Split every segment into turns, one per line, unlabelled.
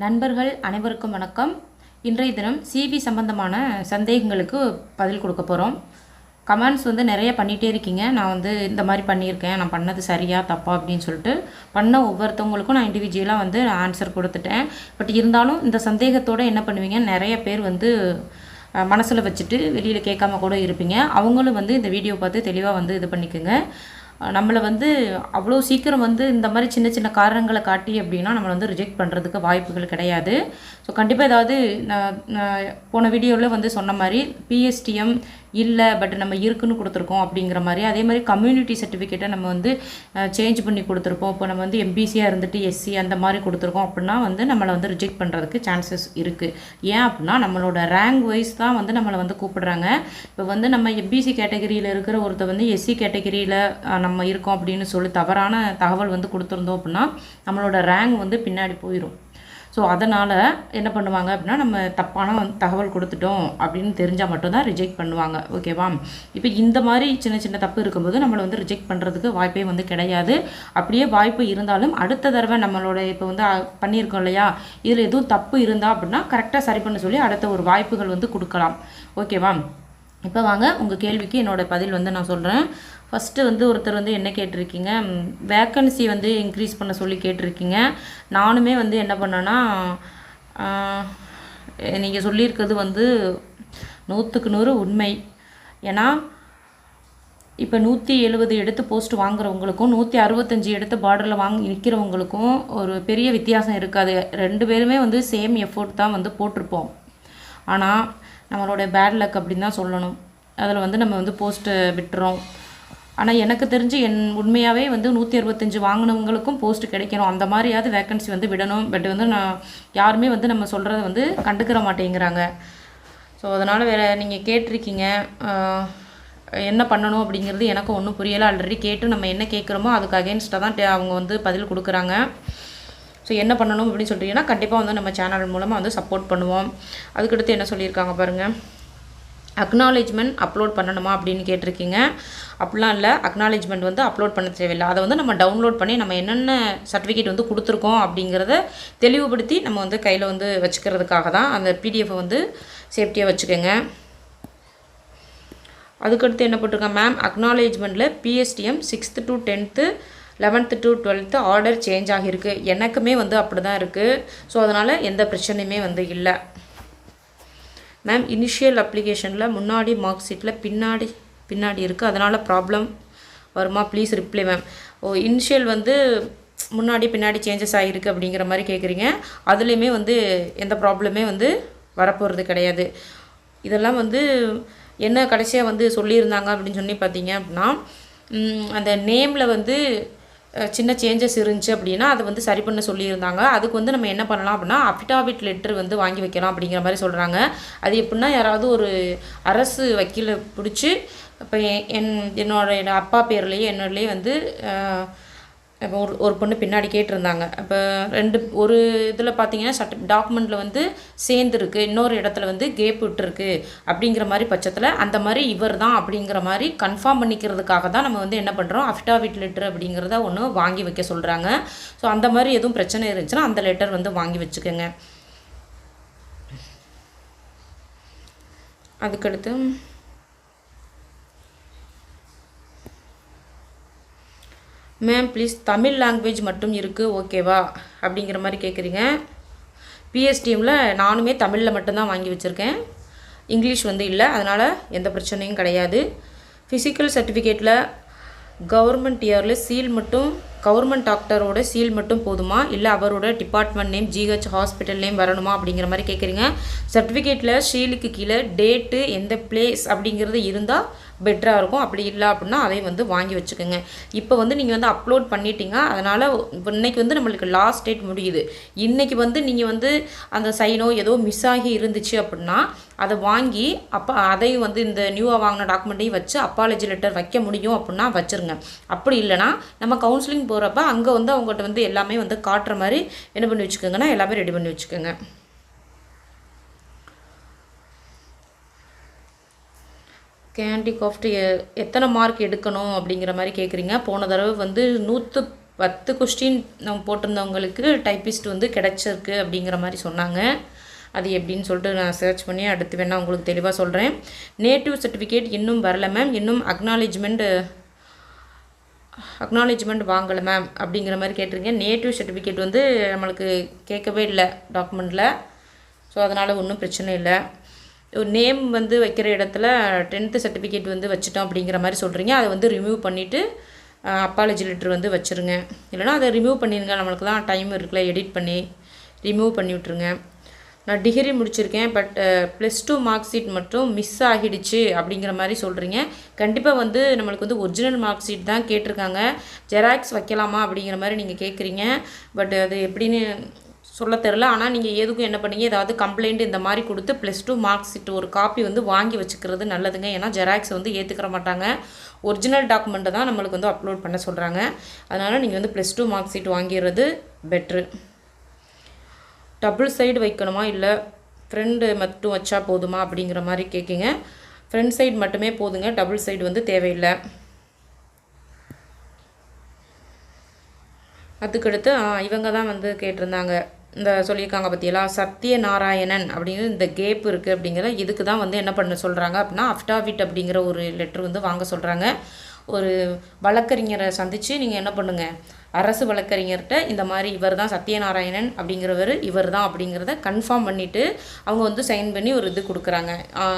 நண்பர்கள் அனைவருக்கும் வணக்கம். இன்றைய தினம் சிபி சம்பந்தமான சந்தேகங்களுக்கு பதில் கொடுக்க போகிறோம் கமெண்ட்ஸ் வந்து நிறைய பண்ணிகிட்டே இருக்கீங்க. நான் வந்து இந்த மாதிரி பண்ணியிருக்கேன். நான் பண்ணது சரியா தப்பா அப்படின்னு சொல்லிட்டு பண்ண ஒவ்வொருத்தவங்களுக்கும் நான் இண்டிவிஜுவலாக வந்து ஆன்சர் கொடுத்துட்டேன். பட் இருந்தாலும் இந்த சந்தேகத்தோடு என்ன பண்ணுவீங்க? நிறைய பேர் வந்து மனசில் வச்சுட்டு வெளியில் கேட்காம கூட இருப்பீங்க. அவங்களும் வந்து இந்த வீடியோ பார்த்து தெளிவாக வந்து இது பண்ணிக்கோங்க. நம்மளை வந்து அவ்வளோ சீக்கிரம் வந்து இந்த மாதிரி சின்ன சின்ன காரணங்களை காட்டி அப்படின்னா நம்மளை வந்து ரிஜெக்ட் பண்ணுறதுக்கு வாய்ப்புகள் கிடையாது. ஸோ கண்டிப்பாக ஏதாவது நான் போன வீடியோவில் வந்து சொன்ன மாதிரி பிஎஸ்டிஎம் இல்லை பட் நம்ம இருக்குன்னு கொடுத்துருக்கோம் அப்படிங்கிற மாதிரி. அதே மாதிரி கம்யூனிட்டி சர்டிஃபிகேட்டை நம்ம வந்து சேஞ்ச் பண்ணி கொடுத்துருப்போம் இப்போ நம்ம வந்து எம்பிசியாக இருந்துட்டு எஸ்சி அந்த மாதிரி கொடுத்துருக்கோம் அப்படின்னா வந்து நம்மளை வந்து ரிஜெக்ட் பண்ணுறதுக்கு சான்சஸ் இருக்குது ஏன் அப்படின்னா நம்மளோட ரேங்க் வைஸ் தான் வந்து நம்மளை வந்து கூப்பிடுறாங்க. இப்போ வந்து நம்ம எம்பிசி கேட்டகரியில் இருக்கிற ஒருத்தர் வந்து எஸ்சி கேட்டகரியில் நம்ம நம்ம இருக்கோம் அப்படின்னு சொல்லி தவறான தகவல் வந்து கொடுத்துருந்தோம் அப்படின்னா நம்மளோட ரேங்க் வந்து பின்னாடி போயிடும் ஸோ அதனால் என்ன பண்ணுவாங்க அப்படின்னா நம்ம தப்பான தகவல் கொடுத்துட்டோம் அப்படின்னு தெரிஞ்சால் மட்டும்தான் ரிஜெக்ட் பண்ணுவாங்க. ஓகேவா இப்போ இந்த மாதிரி சின்ன சின்ன தப்பு இருக்கும்போது நம்மளை வந்து ரிஜெக்ட் பண்ணுறதுக்கு வாய்ப்பே வந்து கிடையாது. அப்படியே வாய்ப்பு இருந்தாலும் அடுத்த தடவை நம்மளோட இப்போ வந்து பண்ணியிருக்கோம் இல்லையா? இதில் எதுவும் தப்பு இருந்தால் அப்படின்னா கரெக்டாக சரி பண்ண சொல்லி அடுத்த ஒரு வாய்ப்புகள் வந்து கொடுக்கலாம். ஓகேவா இப்போ வாங்க உங்கள் கேள்விக்கு என்னோடய பதில் வந்து நான் சொல்கிறேன் ஃபஸ்ட்டு வந்து ஒருத்தர் வந்து என்ன கேட்டிருக்கீங்க? வேக்கன்சி வந்து இன்க்ரீஸ் பண்ண சொல்லி கேட்டிருக்கீங்க. நானுமே வந்து என்ன பண்ணேன்னா நீங்கள் சொல்லியிருக்கிறது வந்து நூற்றுக்கு நூறு உண்மை. ஏன்னா இப்போ நூற்றி எழுபது எடுத்து போஸ்ட் வாங்குறவங்களுக்கும் நூற்றி அறுபத்தஞ்சி எடுத்து பார்டரில் வாங்கி நிற்கிறவங்களுக்கும் ஒரு பெரிய வித்தியாசம் இருக்காது. ரெண்டு பேருமே வந்து சேம் எஃபோர்ட் தான் வந்து போட்டிருப்போம். ஆனால் நம்மளோட பேட் லக் அப்படின்னு தான் சொல்லணும். அதில் வந்து நம்ம வந்து போஸ்ட்டை விட்டுறோம். ஆனால் எனக்கு தெரிஞ்சு என் உண்மையாகவே வந்து நூற்றி அறுபத்தஞ்சு வாங்கினவங்களுக்கும் போஸ்ட் கிடைக்கணும். அந்த மாதிரியாவது வேக்கன்சி வந்து விடணும். பட் வந்து நான் யாருமே வந்து நம்ம சொல்கிறத வந்து கண்டுக்கிற மாட்டேங்கிறாங்க. ஸோ அதனால் வேறு நீங்கள் கேட்டிருக்கீங்க. என்ன பண்ணணும் அப்படிங்கிறது எனக்கு ஒன்றும் புரியலை. ஆல்ரெடி கேட்டு நம்ம என்ன கேட்குறோமோ அதுக்கு அகேன்ஸ்டாக தான் அவங்க வந்து பதில் கொடுக்குறாங்க. ஸோ என்ன பண்ணணும் அப்படின்னு சொல்லிட்டீங்கன்னா கண்டிப்பாக வந்து நம்ம சேனல் மூலமாக வந்து சப்போர்ட் பண்ணுவோம். அதுக்கடுத்து என்ன சொல்லியிருக்காங்க பாருங்கள் அக்னாலேஜ்மெண்ட் அப்லோட் பண்ணணுமா அப்படின்னு கேட்டிருக்கீங்க. அப்படிலாம் இல்லை. அக்னாலேஜ்மெண்ட் வந்து அப்லோட் பண்ண தேவையில்லை. அதை வந்து நம்ம டவுன்லோட் பண்ணி நம்ம என்னென்ன சர்டிஃபிகேட் வந்து கொடுத்துருக்கோம் அப்படிங்கிறத தெளிவுபடுத்தி நம்ம வந்து கையில் வந்து வச்சுக்கிறதுக்காக தான் அந்த பிடிஎஃபை வந்து சேஃப்டியாக வச்சுக்கோங்க. அதுக்கடுத்து என்ன போட்டிருக்கேன் ma'am அக்னாலேஜ்மெண்ட்டில் PSTM sixth to tenth eleventh to twelfth order change ஆகியிருக்கு. எனக்குமே வந்து அப்படி தான் இருக்குது ஸோ அதனால் எந்த பிரச்சனையுமே வந்து இல்லை. மேம் இனிஷியல் அப்ளிகேஷனில் முன்னாடி மார்க் ஷீட்டில் பின்னாடி பின்னாடி இருக்குது அதனால் ப்ராப்ளம் வருமா? ப்ளீஸ் ரிப்ளை மேம் ஓ இனிஷியல் வந்து முன்னாடி பின்னாடி சேஞ்சஸ் ஆகிருக்கு அப்படிங்கிற மாதிரி கேட்குறீங்க அதுலேயுமே வந்து எந்த ப்ராப்ளமே வந்து வரப்போகிறது கிடையாது. இதெல்லாம் வந்து என்ன கடைசியாக வந்து சொல்லியிருந்தாங்க அப்படின்னு சொல்லி பார்த்தீங்க அப்படின்னா அந்த நேமில் வந்து சின்ன சேஞ்சஸ் இருந்துச்சு அப்படின்னா அதை வந்து சரி பண்ண சொல்லியிருந்தாங்க. அதுக்கு வந்து நம்ம என்ன பண்ணலாம் அப்படின்னா அஃபிடாவிட் லெட்ரு வந்து வாங்கி வைக்கலாம் அப்படிங்கிற மாதிரி சொல்கிறாங்க அது எப்படின்னா யாராவது ஒரு அரசு வக்கீலை பிடிச்சி இப்போ என் என்னோட அப்பா பேர்லேயே என்னோடலேயே வந்து இப்போ ஒரு ஒரு பொண்ணு பின்னாடி கேட்டிருந்தாங்க. இப்போ ரெண்டு ஒரு இதில் பார்த்தீங்கன்னா சட்ட டாக்குமெண்ட்டில் வந்து சேர்ந்துருக்கு. இன்னொரு இடத்துல வந்து கேப் விட்டுருக்கு. அப்படிங்கிற மாதிரி பட்சத்தில் அந்த மாதிரி இவர் தான் அப்படிங்கிற மாதிரி கன்ஃபார்ம் பண்ணிக்கிறதுக்காக தான் நம்ம வந்து என்ன பண்ணுறோம் அஃபிடாவிட் லெட்டர் அப்படிங்கிறத ஒன்று வாங்கி வைக்க சொல்கிறாங்க ஸோ அந்த மாதிரி எதுவும் பிரச்சனை இருந்துச்சுன்னா அந்த லெட்டர் வந்து வாங்கி வச்சுக்கோங்க. அதுக்கடுத்து மேம் ப்ளீஸ் தமிழ் லாங்குவேஜ் மட்டும் இருக்குது ஓகேவா அப்படிங்கிற மாதிரி கேட்குறீங்க பிஎஸ்டிஎம்மில் நானுமே தமிழில் மட்டும்தான் வாங்கி வச்சுருக்கேன். இங்கிலீஷ் வந்து இல்லை அதனால் எந்த பிரச்சனையும் கிடையாது. ஃபிசிக்கல் சர்டிஃபிகேட்டில் கவர்மெண்ட் இயரில் சீல் மட்டும் கவர்மெண்ட் டாக்டரோட சீல் மட்டும் போதுமா? இல்லை அவரோட department name GH hospital name வரணுமா அப்படிங்கிற மாதிரி கேட்குறீங்க சர்டிஃபிகேட்டில் சீலுக்கு கீழே டேட்டு எந்த பிளேஸ் அப்படிங்கிறது இருந்தால் பெட்டராக இருக்கும். அப்படி இல்லை அப்படின்னா அதையும் வந்து வாங்கி வச்சுக்கோங்க. இப்போ வந்து நீங்கள் வந்து அப்லோட் பண்ணிட்டீங்க. அதனால் இன்றைக்கி வந்து நம்மளுக்கு லாஸ்ட் டேட் முடியுது. இன்றைக்கி வந்து நீங்கள் வந்து அந்த சைனோ ஏதோ மிஸ் ஆகி இருந்துச்சு அப்படின்னா அதை வாங்கி அப்போ அதையும் வந்து இந்த நியூவாக வாங்கின டாக்குமெண்ட்டையும் வச்சு அப்பாலஜி லெட்டர் வைக்க முடியும் அப்படின்னா வச்சுருங்க. அப்படி இல்லைனா நம்ம கவுன்சிலிங் போகிறப்ப அங்கே வந்து அவங்ககிட்ட வந்து எல்லாமே வந்து காட்டுற மாதிரி என்ன பண்ணி வச்சுக்கோங்கன்னா எல்லாமே ரெடி பண்ணி வச்சுக்கோங்க. கேண்டி காஃப்ட் எத்தனை மார்க் எடுக்கணும் அப்படிங்கிற மாதிரி கேட்குறீங்க போன தடவை வந்து நூற்று பத்து கொஸ்டின் நம்ம போட்டிருந்தவங்களுக்கு டைப்பிஸ்ட் வந்து கிடச்சிருக்கு அப்படிங்கிற மாதிரி சொன்னாங்க. அது எப்படின்னு சொல்லிட்டு நான் சர்ச் பண்ணி அடுத்து வேணால் உங்களுக்கு தெளிவாக சொல்கிறேன் நேட்டிவ் சர்டிஃபிகேட் இன்னும் வரல மேம் இன்னும் அக்னாலேஜ்மெண்ட் அக்னாலேஜ்மெண்ட் வாங்கலை மேம் அப்படிங்கிற மாதிரி கேட்டிருக்கீங்க நேட்டிவ் சர்டிஃபிகேட் வந்து நம்மளுக்கு கேட்கவே இல்லை டாக்குமெண்ட்டில் ஸோ அதனால் ஒன்றும் பிரச்சனை இல்லை. நேம் வந்து வைக்கிற இடத்துல டென்த்து சர்டிஃபிகேட் வந்து வச்சுட்டோம் அப்படிங்கிற மாதிரி சொல்கிறீங்க அதை வந்து ரிமூவ் பண்ணிவிட்டு அப்பாலஜி லெட்டர் வந்து வச்சுருங்க. இல்லைனா அதை ரிமூவ் பண்ணிடுங்க நம்மளுக்கு தான் டைம் இருக்குல்ல எடிட் பண்ணி ரிமூவ் பண்ணி விட்ருங்க நான் டிகிரி முடிச்சிருக்கேன் but plus two mark sheet மட்டும் மிஸ் ஆகிடுச்சு அப்படிங்கிற மாதிரி சொல்கிறீங்க கண்டிப்பாக வந்து நம்மளுக்கு வந்து ஒரிஜினல் மார்க் ஷீட் தான் கேட்டிருக்காங்க. ஜெராக்ஸ் வைக்கலாமா அப்படிங்கிற மாதிரி நீங்கள் கேட்குறீங்க பட் அது எப்படின்னு சொல்ல தெரில ஆனால் நீங்கள் எதுக்கும் என்ன பண்ணீங்க? ஏதாவது கம்ப்ளைண்ட் இந்த மாதிரி கொடுத்து ப்ளஸ் டூ மார்க் ஷீட் ஒரு காப்பி வந்து வாங்கி வச்சுக்கிறது நல்லதுங்க. ஏன்னா ஜெராக்ஸ் வந்து ஏற்றுக்கிற மாட்டாங்க. ஒரிஜினல் டாக்குமெண்ட்டை தான் நம்மளுக்கு வந்து அப்லோட் பண்ண சொல்கிறாங்க அதனால் நீங்கள் வந்து ப்ளஸ் டூ மார்க் ஷீட் வாங்கிடுறது பெட்ரு டபுள் சைடு வைக்கணுமா? இல்லை ஃப்ரெண்டு மட்டும் வச்சா போதுமா? அப்படிங்கிற மாதிரி கேட்குங்க ஃப்ரண்ட் சைடு மட்டுமே போதுங்க. டபுள் சைடு வந்து தேவையில்லை. அதுக்கடுத்து இவங்க தான் வந்து கேட்டிருந்தாங்க. இந்த சொல்லியிருக்காங்க பற்றியெல்லாம் சத்யநாராயணன் அப்படிங்கிற இந்த கேப் இருக்குது அப்படிங்கிற இதுக்கு தான் வந்து என்ன பண்ண சொல்கிறாங்க அப்படின்னா அஃப்டாவிட் அப்படிங்கிற ஒரு லெட்ரு வந்து வாங்க சொல்கிறாங்க ஒரு வழக்கறிஞரை சந்தித்து நீங்கள் என்ன பண்ணுங்கள் அரசு வழக்கறிஞர்கிட்ட இந்த மாதிரி இவர் தான் சத்யநாராயணன் அப்படிங்கிறவர் இவர் தான் அப்படிங்கிறத கன்ஃபார்ம் பண்ணிவிட்டு அவங்க வந்து சைன் பண்ணி ஒரு இது கொடுக்குறாங்க.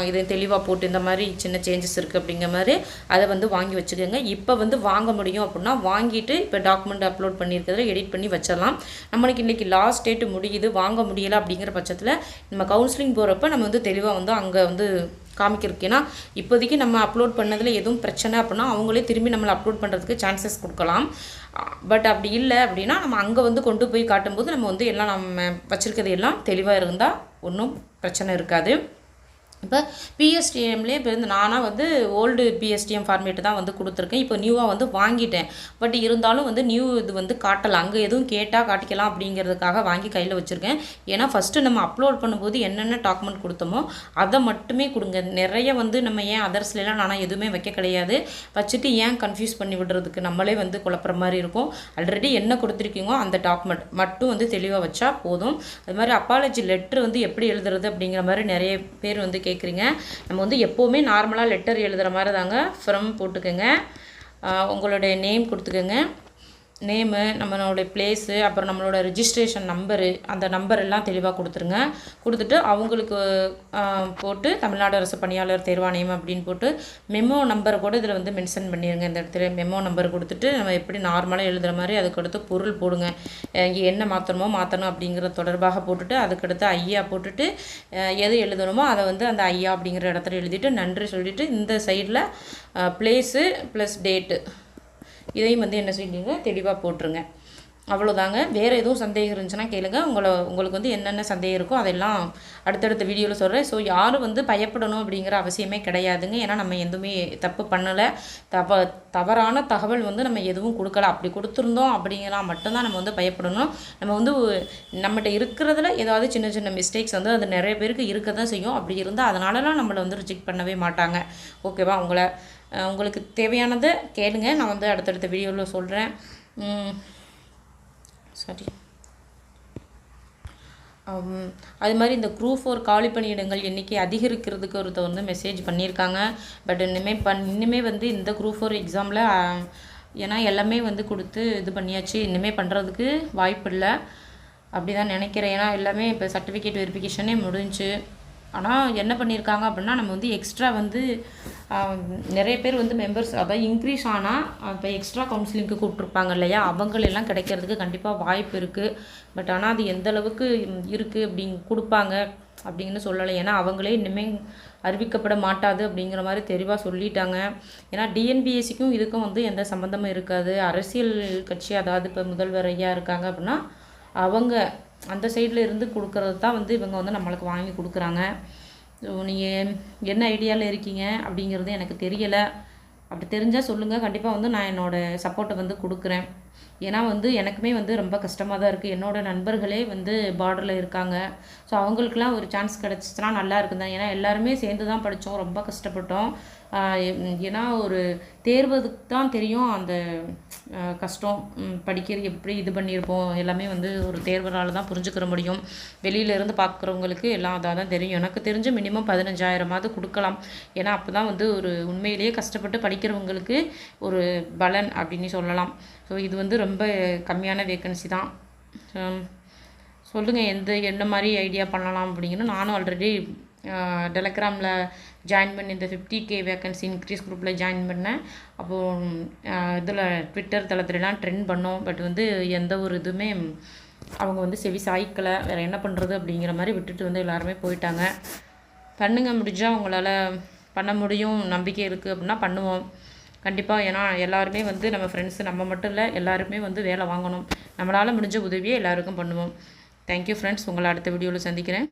இது இதை தெளிவாக போட்டு இந்த மாதிரி சின்ன சேஞ்சஸ் இருக்குது அப்படிங்கிற மாதிரி அதை வந்து வாங்கி வச்சுக்கோங்க. இப்போ வந்து வாங்க முடியும் அப்படின்னா வாங்கிட்டு இப்போ டாக்குமெண்ட் அப்லோட் பண்ணியிருக்கிறத எடிட் பண்ணி வச்சிடலாம். நம்மளுக்கு இன்றைக்கி லாஸ்ட் டேட்டு முடியுது வாங்க முடியலை அப்படிங்கிற பட்சத்தில் நம்ம கவுன்சிலிங் போகிறப்ப நம்ம வந்து தெளிவாக வந்து அங்கே வந்து காமிக்கிறதுக்கு. ஏன்னா இப்போதைக்கு நம்ம அப்லோட் பண்ணதில் எதுவும் பிரச்சனை அப்படின்னா அவங்களே திரும்பி நம்மளை அப்லோட் பண்ணுறதுக்கு சான்சஸ் கொடுக்கலாம். பட் அப்படி இல்லை அப்படின்னா நம்ம அங்கே வந்து கொண்டு போய் காட்டும்போது நம்ம வந்து எல்லாம் நம்ம வச்சுருக்கிறது எல்லாம் தெளிவாக இருந்தால் ஒன்றும் பிரச்சனை இருக்காது. இப்போ பிஎஸ்டிஎம்லேயே இப்போ வந்து நானாக வந்து ஓல்டு பிஎஸ்டிஎம் ஃபார்மேட்டு தான் வந்து கொடுத்துருக்கேன். இப்போ நியூவாக வந்து வாங்கிட்டேன். பட் இருந்தாலும் வந்து நியூ இது வந்து காட்டலாம் அங்கே எதுவும் கேட்டால் காட்டிக்கலாம் அப்படிங்கிறதுக்காக வாங்கி கையில் வச்சுருக்கேன். ஏன்னா ஃபஸ்ட்டு நம்ம அப்லோட் பண்ணும்போது என்னென்ன டாக்குமெண்ட் கொடுத்தோமோ அதை மட்டுமே கொடுங்க. நிறைய வந்து நம்ம ஏன் அதர்ஸ்லாம் நானும் எதுவுமே வைக்க கிடையாது. வச்சுட்டு ஏன் கன்ஃபியூஸ் பண்ணி விடுறதுக்கு நம்மளே வந்து குழப்புற மாதிரி இருக்கும். ஆல்ரெடி என்ன கொடுத்துருக்கீங்களோ அந்த டாக்குமெண்ட் மட்டும் வந்து தெளிவாக வச்சா போதும். அது மாதிரி அப்பாலஜி லெட்ரு வந்து எப்படி எழுதுறது அப்படிங்கிற மாதிரி நிறைய பேர் வந்து கே கேட்குறீங்க நம்ம வந்து எப்போவுமே நார்மலாக லெட்டர் எழுதுகிற மாதிரி தாங்க ஃப்ரம் போட்டுக்கோங்க. உங்களுடைய நேம் கொடுத்துக்கோங்க. நேமு நம்மளோட பிளேஸு அப்புறம் நம்மளோட ரிஜிஸ்ட்ரேஷன் நம்பரு அந்த நம்பர் எல்லாம் தெளிவாக கொடுத்துருங்க. கொடுத்துட்டு அவங்களுக்கு போட்டு தமிழ்நாடு அரசு பணியாளர் தேர்வாணையம் அப்படின்னு போட்டு மெமோ நம்பரை கூட இதில் வந்து மென்ஷன் பண்ணிடுங்க இந்த இடத்துல மெமோ நம்பர் கொடுத்துட்டு நம்ம எப்படி நார்மலாக எழுதுகிற மாதிரி அதுக்கடுத்து பொருள் போடுங்க. இங்கே என்ன மாற்றணுமோ மாற்றணும் அப்படிங்கிற தொடர்பாக போட்டுட்டு அதுக்கடுத்து ஐயா போட்டுட்டு எது எழுதணுமோ அதை வந்து அந்த ஐயா அப்படிங்கிற இடத்துல எழுதிட்டு நன்றி சொல்லிவிட்டு இந்த சைடில் ப்ளேஸு ப்ளஸ் டேட்டு இதையும் வந்து என்ன செய்யுங்க தெளிவாக போட்டுருங்க. அவ்வளோதாங்க வேறு எதுவும் சந்தேகம் இருந்துச்சுன்னா கேளுங்க. உங்களை உங்களுக்கு வந்து என்னென்ன சந்தேகம் இருக்கோ அதெல்லாம் அடுத்தடுத்த வீடியோவில் சொல்கிறேன் ஸோ யாரும் வந்து பயப்படணும் அப்படிங்கிற அவசியமே கிடையாதுங்க. ஏன்னா நம்ம எதுவுமே தப்பு பண்ணலை. தவ தவறான தகவல் வந்து நம்ம எதுவும் கொடுக்கல. அப்படி கொடுத்துருந்தோம் அப்படிங்கிறா மட்டும்தான் நம்ம வந்து பயப்படணும். நம்ம வந்து நம்மகிட்ட இருக்கிறதுல ஏதாவது சின்ன சின்ன மிஸ்டேக்ஸ் வந்து அது நிறைய பேருக்கு இருக்க தான் செய்யும். அப்படி இருந்தால் அதனாலலாம் நம்மளை வந்து ரிஜெக்ட் பண்ணவே மாட்டாங்க. ஓகேவா உங்களை உங்களுக்கு தேவையானதை கேளுங்க. நான் வந்து அடுத்தடுத்த வீடியோவில் சொல்கிறேன் சாரி அது மாதிரி இந்த குரூப் ஃபோர் காலி பணியிடங்கள் எண்ணிக்கை அதிகரிக்கிறதுக்கு ஒருத்தர் வந்து மெசேஜ் பண்ணியிருக்காங்க. பட் இனிமேல் பண் இனிமேல் வந்து இந்த குரூப் ஃபோர் எக்ஸாமில் ஏன்னா எல்லாமே வந்து கொடுத்து இது பண்ணியாச்சு. இனிமேல் பண்ணுறதுக்கு வாய்ப்பு இல்லை. அப்படி தான் நினைக்கிறேன். ஏன்னா எல்லாமே இப்போ சர்டிஃபிகேட் வெரிஃபிகேஷனே முடிஞ்சு. ஆனால் என்ன பண்ணியிருக்காங்க அப்படின்னா நம்ம வந்து எக்ஸ்ட்ரா வந்து நிறைய பேர் வந்து மெம்பர்ஸ் அதாவது இன்க்ரீஸ் ஆனால் இப்போ எக்ஸ்ட்ரா கவுன்சிலிங்க்கு கூப்பிட்ருப்பாங்க இல்லையா? அவங்களெல்லாம் கிடைக்கிறதுக்கு கண்டிப்பாக வாய்ப்பு இருக்குது பட் ஆனால் அது எந்த அளவுக்கு இருக்குது அப்படிங்க கொடுப்பாங்க அப்படின்னு சொல்லலை. ஏன்னா அவங்களே இனிமேல் அறிவிக்கப்பட மாட்டாது அப்படிங்கிற மாதிரி தெளிவாக சொல்லிட்டாங்க. ஏன்னா டிஎன்பிஎஸ்சிக்கும் இதுக்கும் வந்து எந்த சம்மந்தமும் இருக்காது. அரசியல் கட்சி அதாவது இப்போ முதல்வர் ஐயா இருக்காங்க அப்படின்னா அவங்க அந்த சைடில் இருந்து கொடுக்கறது தான் வந்து இவங்க வந்து நம்மளுக்கு வாங்கி கொடுக்குறாங்க. ஸோ நீங்கள் என்ன ஐடியாவில் இருக்கீங்க அப்படிங்கிறது எனக்கு தெரியலை. அப்படி தெரிஞ்சால் சொல்லுங்கள் கண்டிப்பாக வந்து நான் என்னோடய சப்போர்ட்டை வந்து கொடுக்குறேன். ஏன்னா வந்து எனக்குமே வந்து ரொம்ப கஷ்டமாக தான் இருக்குது என்னோடய நண்பர்களே வந்து பார்டரில் இருக்காங்க. ஸோ அவங்களுக்குலாம் ஒரு சான்ஸ் கிடச்சிச்சின்னா நல்லா இருக்கும் தான். ஏன்னா எல்லாருமே சேர்ந்து தான் படித்தோம் ரொம்ப கஷ்டப்பட்டோம். ஏன்னா ஒரு தேர்வதுக்கு தான் தெரியும் அந்த கஷ்டம். படிக்கிறது எப்படி இது பண்ணியிருப்போம். எல்லாமே வந்து ஒரு தேர்வனால தான் புரிஞ்சுக்கிற முடியும். வெளியில இருந்து பார்க்குறவங்களுக்கு எல்லாம் அதாக தான் தெரியும். எனக்கு தெரிஞ்சு மினிமம் பதினஞ்சாயிரமாவது கொடுக்கலாம். ஏன்னா அப்போ தான் வந்து ஒரு உண்மையிலேயே கஷ்டப்பட்டு படிக்கிறவங்களுக்கு ஒரு பலன் அப்படின்னு சொல்லலாம். ஸோ இது வந்து ரொம்ப கம்மியான வேக்கன்சி தான். சொல்லுங்கள் எந்த என்ன மாதிரி ஐடியா பண்ணலாம் அப்படிங்கிறது நானும் ஆல்ரெடி டெலகிராமில் ஜாயின் பண்ணி இந்த ஃபிஃப்டி கே வேக்கன்சி இன்க்ரீஸ் குரூப்பில் ஜாயின் பண்ணேன். அப்போது இதில் ட்விட்டர் தளத்துலலாம் ட்ரெண்ட் பண்ணோம். பட் வந்து எந்த ஒரு இதுவுமே அவங்க வந்து செவி சாய்க்கலை. வேறு என்ன பண்ணுறது அப்படிங்கிற மாதிரி விட்டுட்டு வந்து எல்லாருமே போயிட்டாங்க. பண்ணுங்க முடிஞ்சால் உங்களால் பண்ண முடியும். நம்பிக்கை இருக்குது அப்படின்னா பண்ணுவோம். கண்டிப்பாக ஏன்னா எல்லாருமே வந்து நம்ம ஃப்ரெண்ட்ஸு நம்ம மட்டும் இல்லை எல்லாருமே வந்து வேலை வாங்கணும். நம்மளால் முடிஞ்ச உதவியை எல்லாருக்கும் பண்ணுவோம். தேங்க்யூ ஃப்ரெண்ட்ஸ் உங்களை அடுத்த வீடியோவில் சந்திக்கிறேன்.